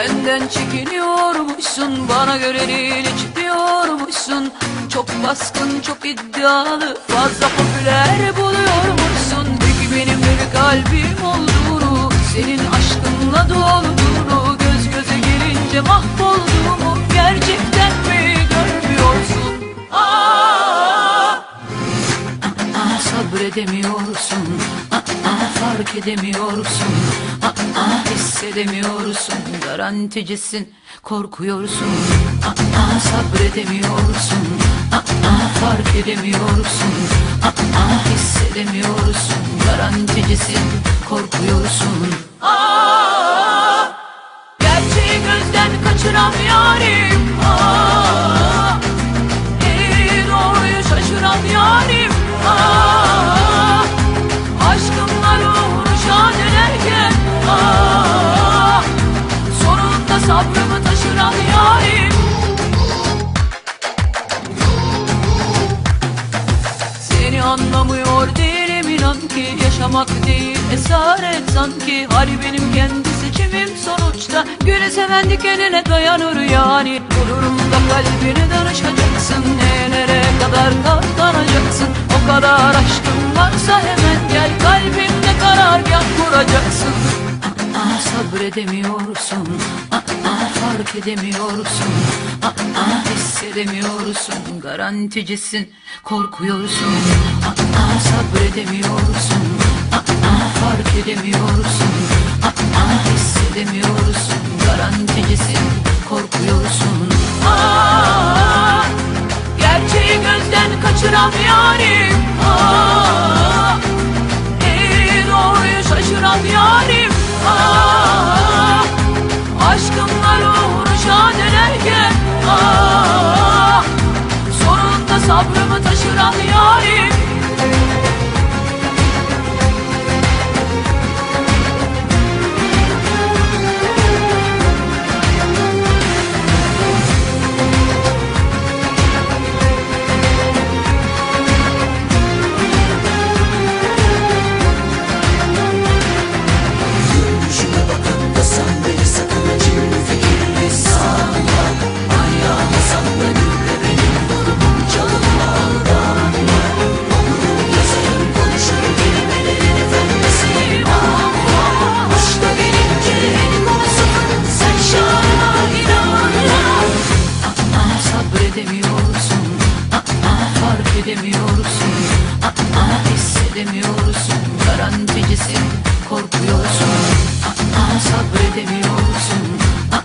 benden çekiniyormuşsun Bana göre değil hiç diyormuşsun Çok baskın çok iddialı Fazla popüler buluyormuşsun Peki benim de bir kalbim olduğunu Senin aşkınla dolduğunu Göz göze gelince mahvolduğumu Gerçekten mi görmüyorsun? Aa! Aa, sabredemiyorsun Aa, fark edemiyorsun. Aa, hissedemiyorsun. Garanticisin korkuyorsun. Aa, sabredemiyorsun. Aa, fark edemiyorsun. Aa, hissedemiyorsun. Garanticisin korkuyorsun. Aa, anlamıyor değilim inan ki Yaşamak değil. Esaret sanki Hali benim kendi seçimim sonuçta. Güle seven dikenine dayanır yani. Bu durumda kalbini danışacaksın Neye nereye kadar katlanacaksın? O kadar aşkın varsa hemen gel Kalbimde karargah kuracaksın. Aa, sabredemiyorsun. Aa, fark edemiyorsun. Aa, hissedemiyorsun. Garanticisin korkuyorsun Aa, sabredemiyorsun. Aa, fark edemiyorsun. Aa, hissedemiyorsun. Garanticisin korkuyorsun. Aa, gerçeği gözden kaçıran yarim Aa, eğri doğruyu şaşıran yarim ah, Aşkımla uğraşan ederken ah, Sonunda sabrımı taşıran yarim fark edemiyorsun Aa, hissedemiyorsun. Garanticisin korkuyorsun. Aa, sabredemiyorsun. Aa,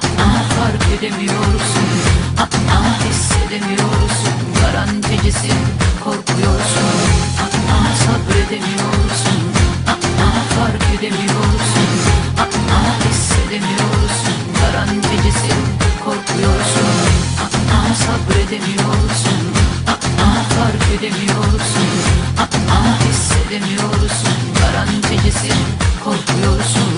fark edemiyorsun. Aa, hissedemiyorsun. Garanticisin korkuyorsun. Aa, sabredemiyorsun. Aa, fark edemiyorsun Aa, hissedemiyorsun Garanticisin korkuyorsun